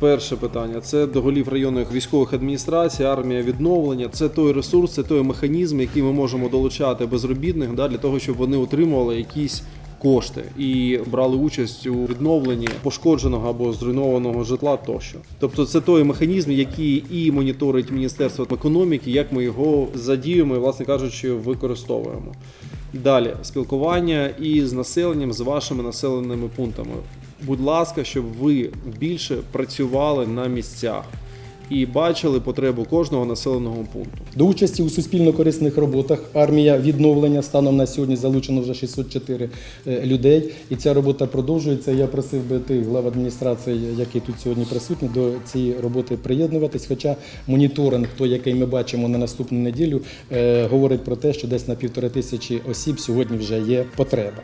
Перше питання це до голів районних військових адміністрацій, армія відновлення. Це той ресурс, це той механізм, який ми можемо долучати безробітних да, для того, щоб вони отримували якісь кошти і брали участь у відновленні пошкодженого або зруйнованого житла тощо. Тобто, це той механізм, який і моніторить Міністерство економіки, як ми його задіємо і, власне кажучи, використовуємо. Далі спілкування із населенням з вашими населеними пунктами. Будь ласка, щоб ви більше працювали на місцях і бачили потребу кожного населеного пункту. До участі у суспільно-корисних роботах армія відновлення станом на сьогодні залучено вже 604 е, людей, і ця робота продовжується. Я просив би тих глав адміністрації, які тут сьогодні присутні, до цієї роботи приєднуватись. Хоча моніторинг, той, який ми бачимо на наступну неділю, е, говорить про те, що десь на півтори тисячі осіб сьогодні вже є потреба.